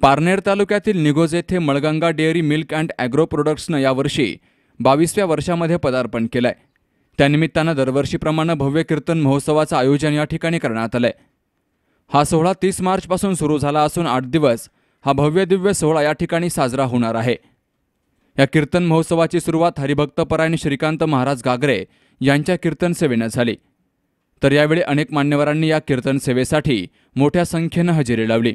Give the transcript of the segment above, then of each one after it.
पारनेर तालुक्यातील निगोज येथे Malganga dairy milk and agro प्रोडक्ट्सनं यावर्षी बावीसव्या वर्षामध्ये पदार्पण केलंय. त्यानिमित्तानं दरवर्षीप्रमाणे भव्य कीर्तन महोत्सवाचं आयोजन या ठिकाणी करण्यात आलंय. हा सोहळा तीस मार्चपासून सुरू झाला असून आठ दिवस हा भव्य दिव्य सोहळा या ठिकाणी साजरा होणार आहे. या कीर्तन महोत्सवाची सुरुवात हरिभक्तपरायण श्रीकांत महाराज गागरे यांच्या कीर्तन सेवेनं झाली. तर यावेळी अनेक मान्यवरांनी या कीर्तन सेवेसाठी मोठ्या संख्येनं हजेरी लावली.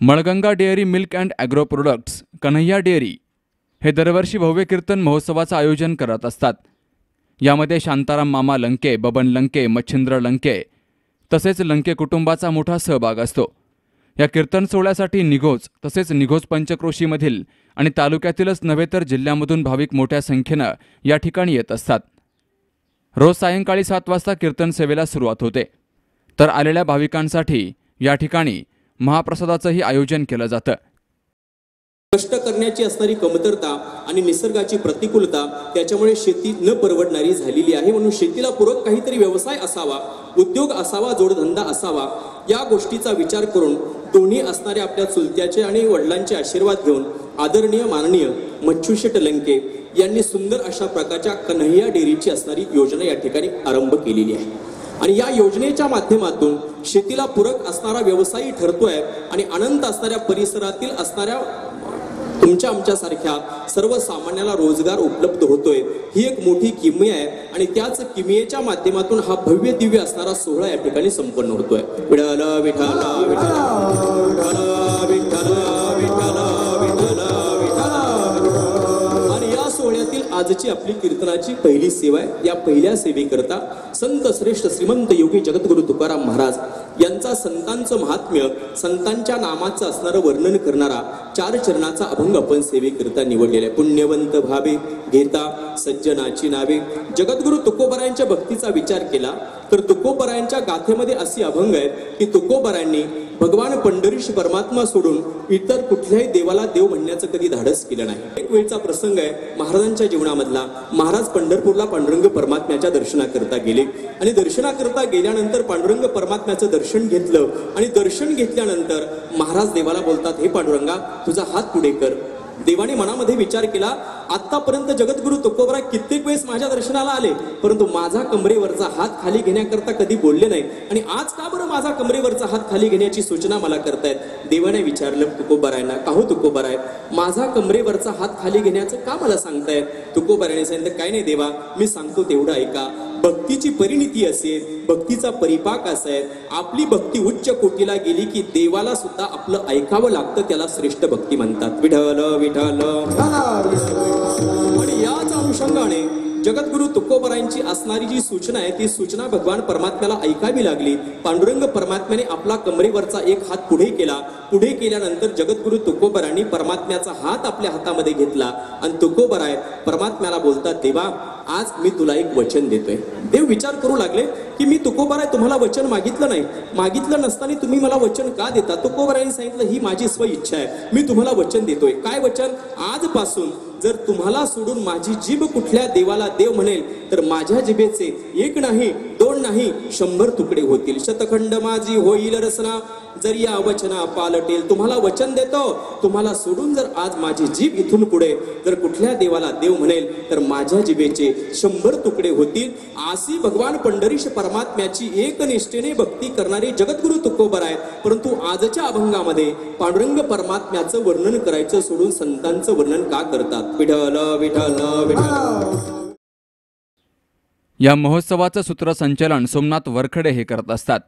Malganga dairy milk and agro products Kanhaiya dairy हे दरवर्षी भव्य कीर्तन महोत्सवाचं आयोजन करत असतात. यामध्ये शांताराम मामा लंके बबन लंके मच्छिंद्र लंके तसेच लंके कुटुंबाचा मोठा सहभाग असतो. या कीर्तन सोहळ्यासाठी निघोज तसेच निघोज पंचक्रोशीमधील आणि तालुक्यातीलच नव्हे तर जिल्ह्यामधून भाविक मोठ्या संख्येनं या ठिकाणी येत असतात. रोज सायंकाळी सात वाजता कीर्तन सेवेला सुरुवात होते. तर आलेल्या भाविकांसाठी या ठिकाणी महाप्रसादाचंही आयोजन केलं जातं. कष्ट करण्याची असणारी कमतरता आणि निसर्गाची प्रतिकूलता त्याच्यामुळे शेती न परवडणारी झालेली आहे. म्हणून शेतीला पूरक काहीतरी व्यवसाय असावा उद्योग असावा जोडधंदा असावा या गोष्टीचा विचार करून दोन्ही असणाऱ्या आपल्या चुलत्याचे आणि वडिलांचे आशीर्वाद घेऊन आदरणीय माननीय मच्छुशेट लंके यांनी सुंदर अशा प्रकारच्या कन्हैया डेअरीची असणारी योजना या ठिकाणी आरंभ केलेली आहे. आणि या योजनेच्या माध्यमातून शेतीला पूरक असणारा व्यवसायी ठरतोय आणि अनंत असणाऱ्या परिसरातील असणाऱ्या तुमच्या आमच्यासारख्या सर्वसामान्याला रोजगार उपलब्ध होतोय. ही एक मोठी किमया आहे आणि त्याच किमयेच्या माध्यमातून हा भव्य दिव्य असणारा सोहळा या ठिकाणी संपन्न होतोय. विठाला विठाला विठाला पुण्यातील आजची आपली कीर्तनाची पहिली सेवा आहे. या पहिल्या सेवेकरता संत श्रेष्ठ श्रीमंत योगी जगद्गुरु तुकाराम महाराज यांचा संतांचं महात्म्य संतांच्या नामाचं असणारं वर्णन करणारा चार चरणाचा अभंग आपण सेवेकरिता निवडलेला आहे. पुण्यवंत भावे घेता सज्जनाची नावे. जगद्गुरु तुकोबरायांच्या भक्तीचा विचार केला तर तुकोबरायांच्या गाथेमध्ये असे अभंग आहे की तुकोबरायांनी भगवान पंढरीश परमात्मा सोडून इतर कुठल्याही देवाला देव म्हणण्याचं कधी धाडस केलं नाही. एक वेळचा प्रसंग आहे महाराजांच्या जीवनामधला. महाराज पंढरपूरला पांडुरंग परमात्म्याच्या दर्शनाकरता गेले. आणि दर्शनाकरता गेल्यानंतर पांडुरंग परमात्म्याचं दर्शन दर्शन घेतलं. आणि दर्शन घेतल्यानंतर महाराज देवाला बोलतात हे पांडुरंगा तुझा हात पुढे कर. देवाने मनामध्ये विचार केला आतापर्यंत जगद्गुरु तुकोबरा कित्येक वेळेस माझ्या दर्शनाला आले परंतु माझा कमरेवरचा हात खाली घेण्याकरता कधी बोलले नाही. आणि आज का बरं माझा कमरेवरचा हात खाली घेण्याची सूचना मला करतायत? देवाने विचारलं तुकोबरायना का हो तुकोबराय? माझा कमरेवरचा हात खाली घेण्याचं का मला सांगतायत? तुकोबरायने सांगितलं काय नाही देवा मी सांगतो तेवढं ऐका. भक्तीची परिणिती असेल भक्तीचा परिपाक असेल आपली भक्ती उच्च कोटीला गेली की देवाला सुद्धा आपलं ऐकावं लागतं त्याला श्रेष्ठ भक्ती म्हणतात. विठल विठल आणि याच अनुषंगाने जगद्गुरु तुकोबरायांची असणारी जी सूचना आहे ती सूचना भगवान परमात्म्याला ऐकावी लागली. पांडुरंग परमात्म्याने आपला कमरेवरचा एक हात पुढे केला. पुढे केल्यानंतर जगद्गुरु तुकोबरांनी परमात्म्याचा हात आपल्या हातामध्ये घेतला. आणि तुकोबराय परमात्म्याला बोलतात देवा आज मी तुला एक वचन देतोय. देव विचार करू लागले की मी तुकोबराय तुम्हाला वचन मागितलं नाही. मागितलं नसताना तुम्ही मला वचन का देता? तुकोबरायांनी सांगितलं ही माझी स्व इच्छा आहे. मी तुम्हाला वचन देतोय. काय वचन? आजपासून जर तुम्हाला सोडून माझी जीभ कुठल्या देवाला देव म्हणेल तर माझ्या जिभेचे एक नाही दोन नाही शंभर तुकडे होतील. शतखंड माझी होईल रसना जर या वचना पालटेल तुम्हाला वचन देतो तुम्हाला सोडून जर आज माझी जीभ इथून पुढे जर कुठल्या देवाला देव म्हणेल तर माझ्या जिभेचे शंभर तुकडे होतील. आसी भगवान पंढरीश परमात्म्याची एकनिष्ठेने भक्ती करणारे जगद्गुरु तुकोबर आहेत. परंतु आजच्या अभंगामध्ये पांडुरंग परमात्म्याचं वर्णन करायचं सोडून संतांचं वर्णन का करतात? विठल विठल विठल या महोत्सवाचं सूत्रसंचालन सोमनाथ वरखडे हे करत असतात.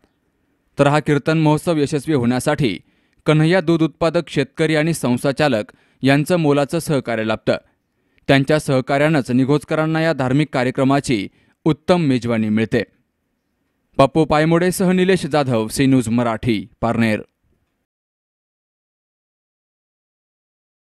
तर हा कीर्तन महोत्सव यशस्वी होण्यासाठी कन्हैया दूध उत्पादक शेतकरी आणि संस्थाचालक यांचं मोलाचं सहकार्य लाभतं. त्यांच्या सहकार्यानंच निघोजकरांना या धार्मिक कार्यक्रमाची उत्तम मेजवानी मिळते. पप्पू पायमोडेसह निलेश जाधव सी न्यूज मराठी पारनेर.